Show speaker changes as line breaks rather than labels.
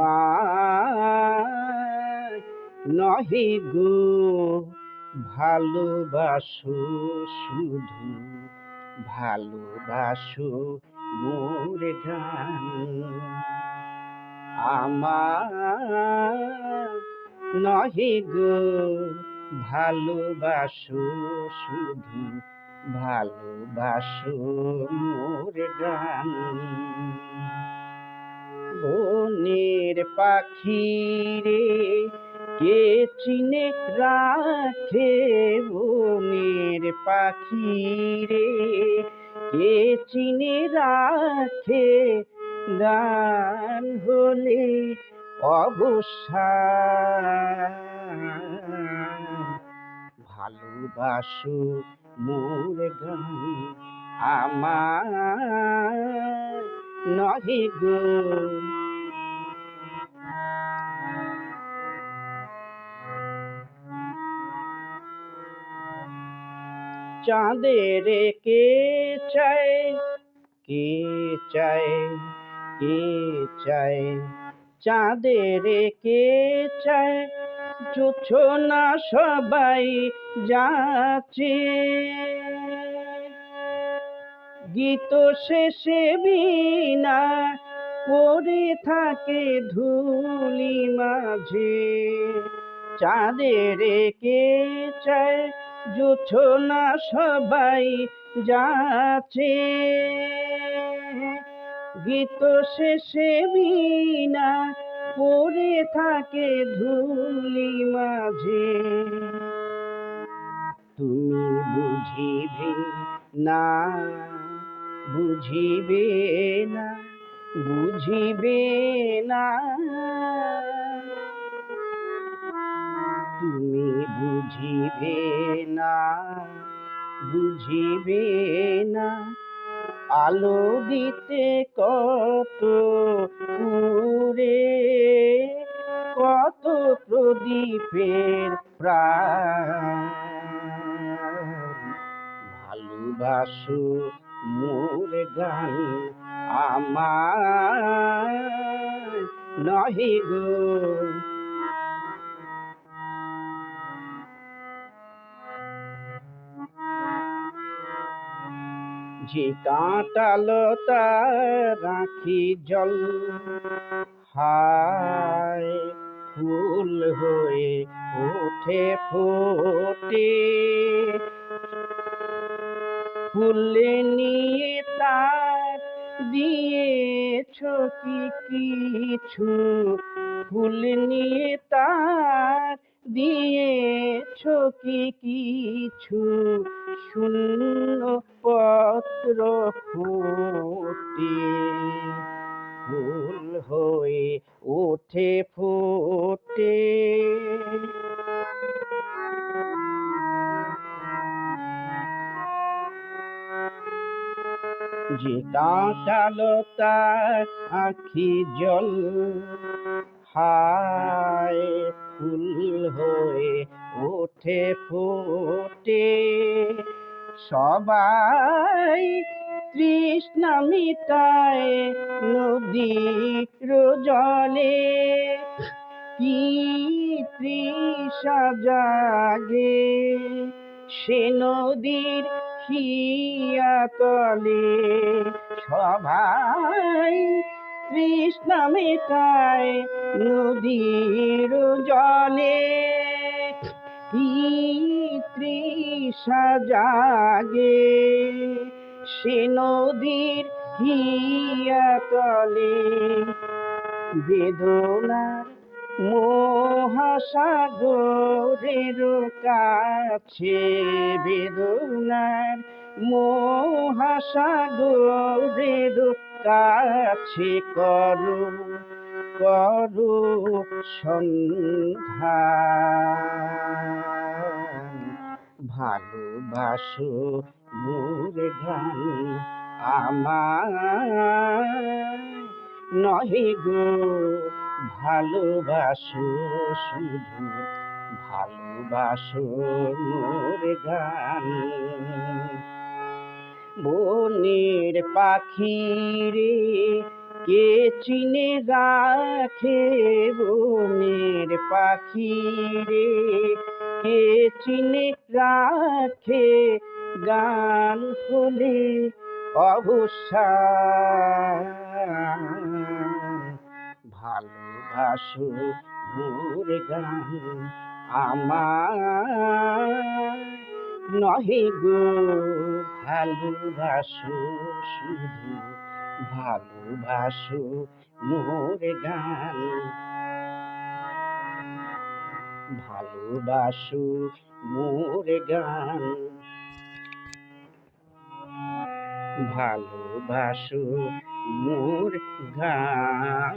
আমার নহে গো, ভালোবাসো শুধু, ভালোবাসো মোর গান। আমার নহে গো, ভালোবাসো শুধু, ভালোবাসো মোর গান। বনের পাখি রে কে চিনে রাখে বনের পাখি রে কে চিনে রাখে গান হলে অবসান? ভালোবাসো মোর গান আমার নহে গো। চাঁদের কে চায়? কে চায়? কে চায়? চাঁদের কে চায়? জুছো না সবাই যাচ্ছে। গীত শেষে বিনা পড়ে থাকে ধুলি মাঝে। চাঁদের কে চায়? জুছো না সবাই যাচ্ছে। গীত শেষে বিনা পড়ে থাকে ধুলি মাঝে। তুমি বুঝিবে না বুঝিবে না বুঝিবে না। বুঝিবে না বুঝিবে না। আলো দিতে কত কত প্রদীপের প্রাণ। ভালোবাসো মোর গান আমার, নহে গো। যে কাঁটালতা রাখি জল, হায় ফুল হয়ে ওঠে ফোটে। ফুল নিয়ে তার দিয়েছ কি কিছু? ফুল নিয়ে তার দিয়েছ কি কিছু? শূন্য পত্র ফুটে ফুল হয়ে ওঠে ফোটে। যে কাঁটালতা আখি জল, হায় ফুল হয়ে ওঠে ফোটে। সবাই তৃষ্ণা মিটায় নদীর জলে। কি তৃষা জাগে সে নদীর হিয়া তলে সবাই তৃষ্ণা মেটায় নদীর জলে। তৃষা জাগে সে নদীর হিয়া তলে। বেদনার মহাসাগরের কাছে বেদনার মহাসাগরের কাছে করো করো সন্ধান। ভালোবাসো মোর গান আমার নহে গো, ভালোবাসো শুধু, ভালোবাসো মোর গান। বনের পাখি রে কে চিনে রাখে বনের পাখি রে কে চিনে রাখে গান হলে অবসান? ভালোবাসো মোর গান আমার নহে গো। ভালোবাসো শুধু ভালোবাসো মোর গান। ভালোবাসো মোর গান। ভালোবাসো মোর গান।